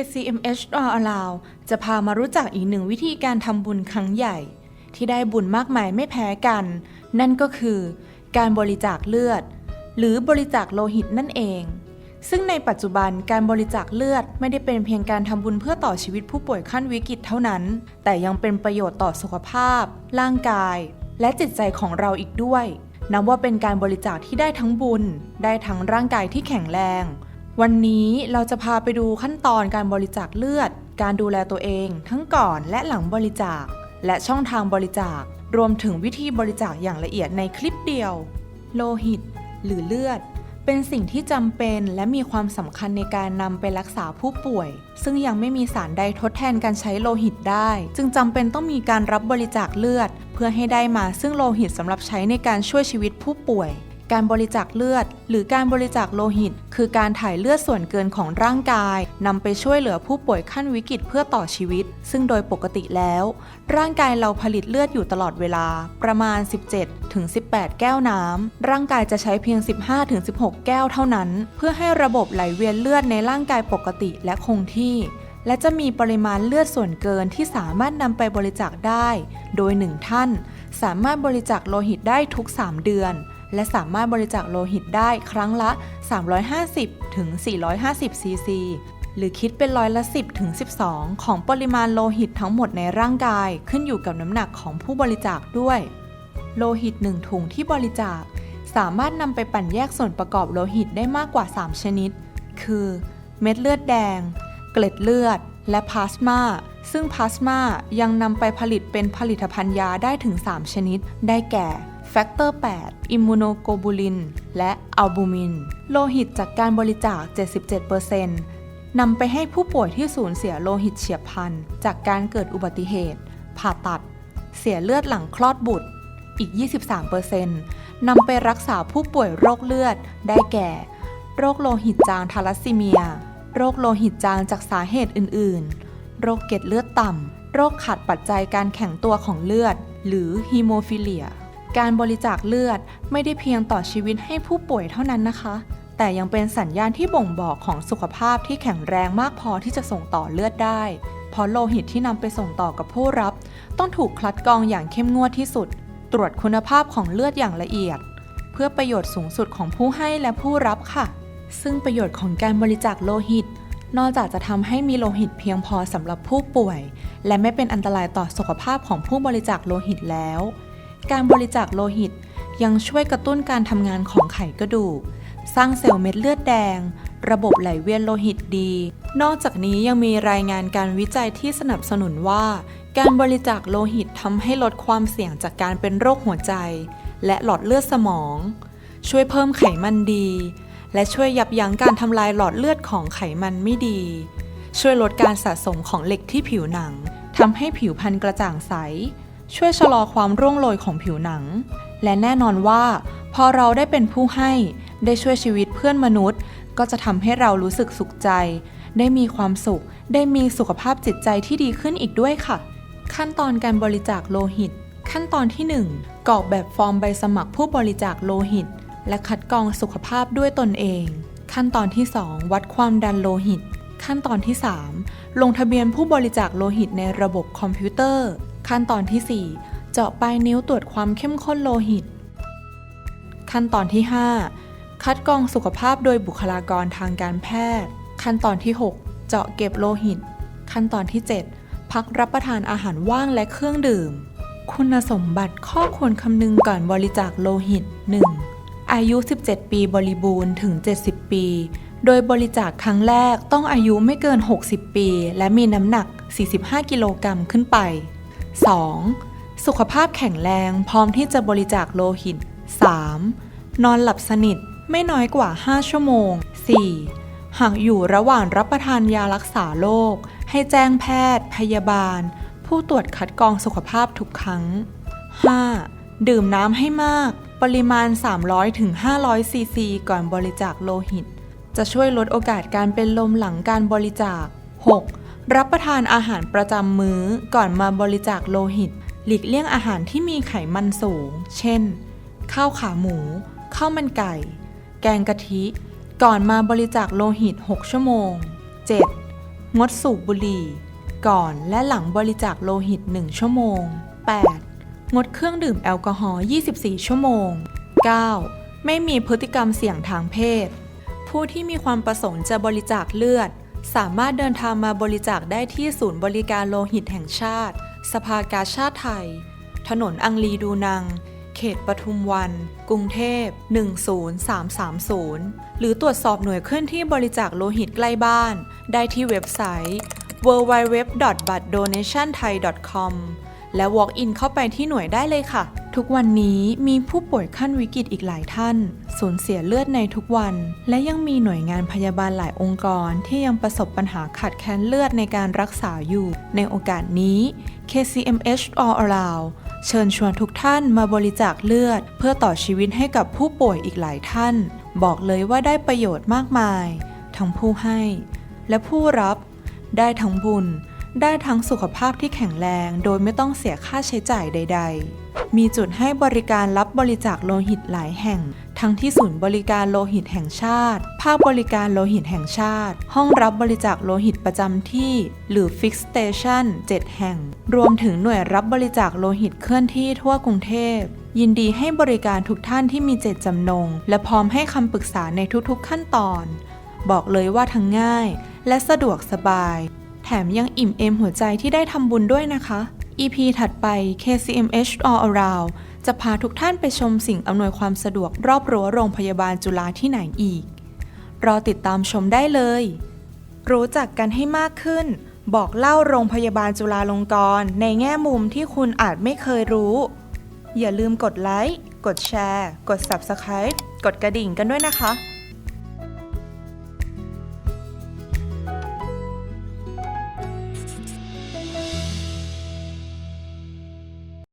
KCMH All Around จะพามารู้จักอีกหนึ่งวิธีการทำบุญครั้งใหญ่ ที่ได้บุญมากมายไม่แพ้กัน นั่นก็คือ การบริจาคเลือด หรือบริจาคโลหิตนั่นเอง ซึ่งในปัจจุบันการบริจาคเลือดไม่ได้เป็นเพียงการทำบุญเพื่อต่อชีวิตผู้ป่วยขั้นวิกฤตเท่านั้น แต่ยังเป็นประโยชน์ต่อสุขภาพ ร่างกาย และจิตใจของเราอีกด้วยนับว่าเป็นการบริจาคที่ได้ทั้งบุญ ได้ทั้งร่างกายที่แข็งแรง วันนี้เราจะพาไปดูขั้นตอนการบริจาคเลือด การดูแลตัวเอง ทั้งก่อนและหลังบริจาค และช่องทางบริจาค รวมถึงวิธีบริจาคอย่างละเอียดในคลิปเดียว โลหิต หรือเลือด เป็นสิ่งที่จำเป็นและมีความสำคัญในการนำไปรักษาผู้ป่วย ซึ่งยังไม่มีสารใดทดแทนการใช้โลหิตได้ จึงจำเป็นต้องมีการรับบริจาคเลือด เพื่อให้ได้มาซึ่งโลหิตสำหรับใช้ในการช่วยชีวิตผู้ป่วย การบริจาคเลือด หรือการบริจาคโลหิต คือการถ่ายเลือดส่วนเกินของร่างกายนำไปช่วยเหลือผู้ป่วยขั้นวิกฤตเพื่อต่อชีวิต ซึ่งโดยปกติแล้ว ร่างกายเราผลิตเลือดอยู่ตลอดเวลา ประมาณ 17 ถึง 18 แก้วน้ำร่างกายจะใช้เพียง 15 ถึง 16 แก้วเท่านั้น เพื่อให้ระบบไหลเวียนเลือดในร่างกายปกติและคงที่และจะมีปริมาณเลือดส่วนเกินที่สามารถนำไปบริจาคได้ โดยหนึ่งท่าน สามารถบริจาคโลหิตได้ทุก 3 เดือน และสามารถบริจาคโลหิตได้ครั้งละ 350 ถึง 450 ซีซี หรือคิดเป็นร้อยละ 10 ถึง 12 ของปริมาณโลหิตทั้งหมดในร่างกายขึ้นอยู่กับน้ำหนักของผู้บริจาคด้วย โลหิต 1 ถุงที่บริจาค สามารถนำไปปั่นแยกส่วนประกอบโลหิตได้มากกว่า 3 ชนิด คือ เม็ดเลือดแดง เกล็ดเลือด และพลาสมาซึ่งพลาสมายังนำไปผลิตเป็นผลิตภัณฑ์ยาได้ถึง 3 ชนิด ได้แก่ แฟกเตอร์ 8 อิมมูโนโกบูลิน และอัลบูมิน โลหิตจากการบริจาค 77%นำไปให้ผู้ป่วยที่สูญเสียโลหิตเฉียบพลัน จากการเกิดอุบัติเหตุ ผ่าตัด เสียเลือดหลังคลอดบุตร อีก 23%นำไปรักษาผู้ป่วยโรคเลือด ได้แก่ โรคโลหิตจางทาลัสซีเมีย โรคโลหิตจางจากสาเหตุอื่น ๆ โรคเกล็ดเลือดต่ำ โรคขาดปัจจัยการแข็งตัวของเลือด หรือฮีโมฟิเลีย การบริจาคเลือดไม่ได้เพียงต่อชีวิตให้ผู้ป่วยเท่านั้นนะคะ แต่ยังเป็นสัญญาณที่บ่งบอกของสุขภาพที่แข็งแรงมากพอที่จะส่งต่อเลือดได้ เพราะโลหิตที่นำไปส่งต่อกับผู้รับ ต้องถูกคัดกรองอย่างเข้มงวดที่สุด ตรวจคุณภาพของเลือดอย่างละเอียด เพื่อประโยชน์สูงสุดของผู้ให้และผู้รับค่ะ ซึ่งประโยชน์ของการบริจาคโลหิต นอกจากจะทำให้มีโลหิตเพียงพอสำหรับผู้ป่วย และไม่เป็นอันตรายต่อสุขภาพของผู้บริจาคโลหิตแล้ว การบริจาคโลหิตยังช่วยกระตุ้นการทำงานของไขกระดูก สร้างเซลล์เม็ดเลือดแดง ระบบไหลเวียนโลหิตดี นอกจากนี้ยังมีรายงานการวิจัยที่สนับสนุนว่า การบริจาคโลหิตทำให้ลดความเสี่ยงจากการเป็นโรคหัวใจ และหลอดเลือดสมอง ช่วยเพิ่มไขมันดี และช่วยยับยั้งการทำลายหลอดเลือดของไขมันไม่ดี ช่วยลดการสะสมของเหล็กที่ผิวหนังทำให้ผิวพรรณกระจ่างใส ช่วยชะลอความร่วงโรยของผิวหนัง และแน่นอนว่า พอเราได้เป็นผู้ให้ได้ช่วยชีวิตเพื่อนมนุษย์ ก็จะทำให้เรารู้สึกสุขใจ ได้มีความสุข ได้มีสุขภาพจิตใจที่ดีขึ้นอีกด้วยค่ะ ขั้นตอนการบริจาคโลหิต ขั้นตอนที่ 1กรอกแบบฟอร์มใบสมัครผู้บริจาคโลหิต และคัดกรองสุขภาพด้วยตนเอง ขั้นตอนที่ 2 วัดความดันโลหิต ขั้นตอนที่ 3 ลงทะเบียนผู้บริจาคโลหิตในระบบคอมพิวเตอร์ ขั้นตอนที่ 4 เจาะปลายนิ้วตรวจความเข้มข้นโลหิต ขั้นตอนที่ 5 คัดกรองสุขภาพโดยบุคลากรทางการแพทย์ ขั้นตอนที่ 6 เจาะเก็บโลหิต ขั้นตอนที่ 7 พักรับประทานอาหารว่างและเครื่องดื่ม คุณสมบัติข้อควรคำนึงก่อนบริจาคโลหิต 1. อายุ 17 ปีบริบูรณ์ถึง 70 ปี โดยบริจาคครั้งแรกต้องอายุไม่เกิน 60 ปี และมีน้ำหนัก45 กิโลกรัมขึ้นไป 2. สุขภาพแข็งแรงพร้อมที่จะบริจาคโลหิต 3. นอนหลับสนิทไม่น้อยกว่า 5 ชั่วโมง 4. หากอยู่ระหว่างรับประทานยารักษาโรคให้แจ้งแพทย์ พยาบาล ผู้ตรวจคัดกรองสุขภาพทุกครั้ง 5. ดื่มน้ำให้มาก ปริมาณ 300-500 ซีซี ก่อนบริจาคโลหิต จะช่วยลดโอกาสการเป็นลมหลังการบริจาค 6. รับประทานอาหารประจำมื้อก่อนมาบริจาคโลหิต หลีกเลี่ยงอาหารที่มีไขมันสูง เช่น ข้าวขาหมู ข้าวมันไก่ แกงกะทิ ก่อนมาบริจาคโลหิต 6 ชั่วโมง 7. งดสูบบุหรี่ ก่อนและหลังบริจาคโลหิต 1 ชั่วโมง 8. งดเครื่องดื่มแอลกอฮอล์24 ชั่วโมง 9. ไม่มีพฤติกรรมเสี่ยงทางเพศ ผู้ที่มีความประสงค์จะบริจาคเลือด สามารถเดินทางมาบริจาคได้ที่ศูนย์บริการโลหิตแห่งชาติ สภากาชาติไทย ถนนอังรีดูนัง เขตปทุมวัน กรุงเทพ 10330 หรือตรวจสอบหน่วยเคลื่อนที่บริจาคโลหิตใกล้บ้าน ได้ที่เว็บไซต์ www.blooddonationthai.com และ walk in เข้าไปที่หน่วยได้เลยค่ะ ทุกวันนี้มีผู้ป่วยขั้นวิกฤตอีกหลายท่าน สูญเสียเลือดในทุกวัน และยังมีหน่วยงานพยาบาลหลายองค์กรที่ยังประสบปัญหาขาดแคลนเลือดในการรักษาอยู่ ในโอกาสนี้ KCMH All Around เชิญชวนทุกท่านมาบริจาคเลือด เพื่อต่อชีวิตให้กับผู้ป่วยอีกหลายท่าน บอกเลยว่าได้ประโยชน์มากมาย ทั้งผู้ให้ และผู้รับ ได้ทั้งบุญ ได้ทั้งสุขภาพที่แข็งแรง โดยไม่ต้องเสียค่าใช้จ่ายใด ๆ มีจุดให้บริการรับบริจาคโลหิตหลายแห่ง ทั้งที่ศูนย์บริการโลหิตแห่งชาติ ภาคบริการโลหิตแห่งชาติ ห้องรับบริจาคโลหิตประจำที่ หรือ Fix Station 7 แห่ง รวมถึงหน่วยรับบริจาคโลหิตเคลื่อนที่ทั่วกรุงเทพ ยินดีให้บริการทุกท่านที่มีเจตจำนง และพร้อมให้คำปรึกษาในทุกๆ ขั้นตอน บอกเลยว่าทั้งง่าย และสะดวกสบาย แถมยังอิ่มเอมหัวใจที่ได้ทำบุญด้วยนะคะ EP ถัดไป KCMH All Around จะพาทุกท่านไปชมสิ่งอำนวยความสะดวกรอบรั้วโรงพยาบาลจุฬาที่ไหนอีก รอติดตามชมได้เลย รู้จักกันให้มากขึ้น บอกเล่าโรงพยาบาลจุฬาลงกรณ์ในแง่มุมที่คุณอาจไม่เคยรู้ อย่าลืมกดไลค์ กดแชร์ กด Subscribe กดกระดิ่งกันด้วยนะคะ